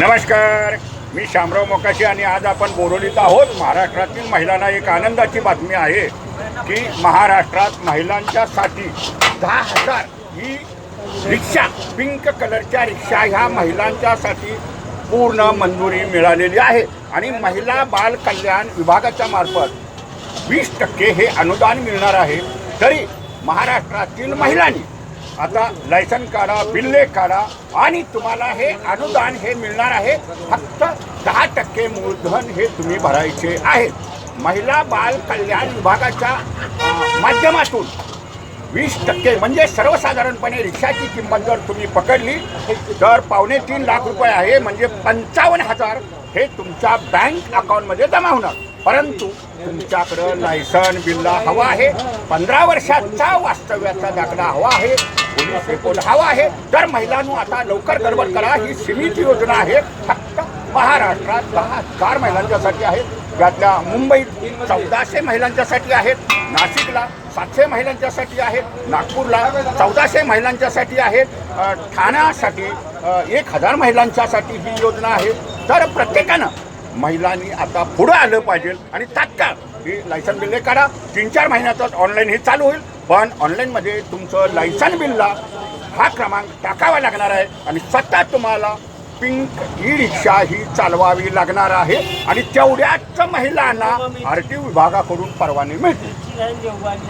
नमस्कार. मी शामराव मोकाशी आणि आज आपण बोरोलीत आहोत. महाराष्ट्रातील महिलांना एक आनंदाची बातमी आहे की महाराष्ट्रात महिलांच्यासाठी दहा हजार ही रिक्षा पिंक कलरच्या रिक्षा ह्या महिलांच्यासाठी पूर्ण मंजुरी मिळालेली आहे. आणि महिला बाल कल्याण विभागाच्या मार्फत वीस टक्के हे अनुदान मिळणार आहे. तरी महाराष्ट्रातील महिलांनी आता लायसन काढा बिल्ले काढा आणि तुम्हाला हे अनुदान हे मिळणार आहे. फक्त दहा टक्के मूलधन हे तुम्ही भरायचे आहे महिला बाल कल्याण विभागाच्या माध्यमातून वीस टक्के म्हणजे सर्वसाधारणपणे रिक्षाची किंमत जर तुम्ही पकडली तर पावणे तीन लाख रुपये आहे. म्हणजे पंचावन्न हजार हे तुमच्या बँक अकाउंटमध्ये जमा होणार. परंतु तुमच्याकडं लायसन बिल्ला हवा आहे. पंधरा वर्षाचा वास्तव्याचा दाखला हवा आहे. पोलीस रेकॉर्ड हवा आहे. तर महिलांनो आता लवकर गडबड करा ही सीमित योजना आहे. फक्त महाराष्ट्रात दहा हजार महिलांच्यासाठी आहे. त्यातल्या मुंबईत चौदाशे महिलांच्यासाठी आहेत. नाशिकला सातशे महिलांच्यासाठी आहेत. नागपूरला चौदाशे महिलांच्यासाठी आहेत. ठाण्यासाठी एक हजार महिलांच्यासाठी ही योजना आहे. तर प्रत्येकानं महिलांनी आता पुढं आलं पाहिजे आणि तात्काळ ही लायसन बिल्ले काढा. तीन चार महिन्यातच ऑनलाईन हे चालू होईल. पण ऑनलाईनमध्ये तुमचं लायसन बिलला हा क्रमांक टाकावा लागणार आहे आणि सतत तुम्हाला पिंक ई रिक्षा ही चालवावी लागणार आहे. आणि तेवढ्याच महिलांना आर टी विभागाकडून परवाने मिळते.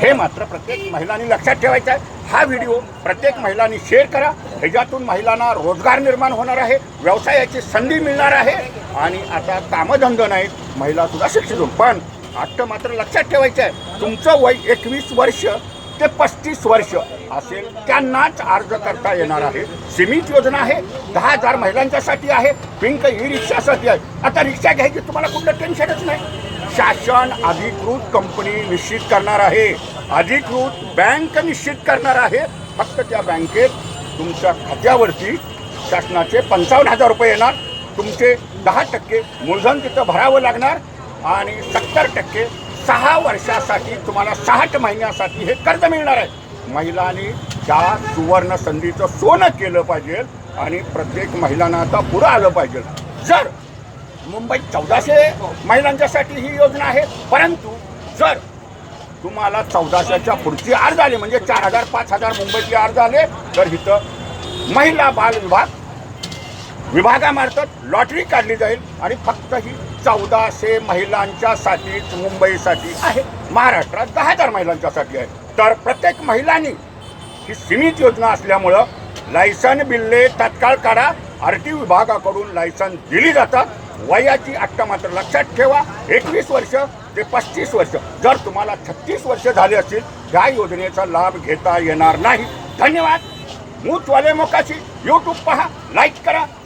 हे मात्र प्रत्येक महिलांनी लक्षात ठेवायचं आहे. हा व्हिडिओ प्रत्येक महिलांनी शेअर करा. ह्याच्यातून महिलांना रोजगार निर्माण होणार आहे. व्यवसायाची संधी मिळणार आहे. आणि आता कामधंदो नाहीत. महिला सुद्धा शिक्षित होऊन. पण आता मात्र लक्षात ठेवायचं आहे तुमचं वय एकवीस वर्ष ते पस्तीस वर्ष असेल त्यांनाच अर्ज करता येणार आहे. सीमित योजना आहे दहा हजार महिलांच्यासाठी आहे पिंक ई रिक्षासाठी आहे. आता रिक्षा घ्यायची तुम्हाला कुठलं टेन्शनच नाही. शासन अधिकृत कंपनी निश्चित करणार आहे. अधिकृत बँक निश्चित करणार आहे. फक्त त्या बँकेत तुमच्या खात्यावरती शासनाचे पंचावन्न हजार रुपये येणार. तुमचे दहा टक्के मूलधन तिथं भरावं लागणार आणि सत्तर टक्के सहा वर्षासाठी तुम्हाला साठ महिन्यासाठी हे कर्ज मिळणार आहे. महिलांनी त्या सुवर्ण संधीचं सोनं केलं पाहिजे आणि प्रत्येक महिलांना आता पुरं आलं पाहिजे. जर मुंबईत चौदाशे महिलांच्यासाठी ही योजना आहे परंतु जर तुम्हाला चौदाशेच्या पुढची अर्ज आले म्हणजे चार हजार पाच हजार मुंबईतले अर्ज आले तर इथं महिला बाल विभाग विभागामार्फत लॉटरी काढली जाईल आणि फक्त ही चौदाशे महिलांच्यासाठीच मुंबईसाठी आहे. महाराष्ट्रात दहा हजार महिलांच्यासाठी आहे. तर प्रत्येक महिलांनी ही सीमित योजना असल्यामुळं लायसन बिल्ले तत्काळ काढा. आर टी विभागाकडून लायसन दिली जातात वयाची आत्ता मात्र लक्षात ठेवा. एकवीस वर्ष ते पस्तीस वर्ष. जर तुम्हाला छत्तीस वर्ष झाले असतील ह्या योजनेचा लाभ घेता येणार नाही. धन्यवाद. मूचवाले मोकाशी. यूट्यूब पहा. लाईक करा.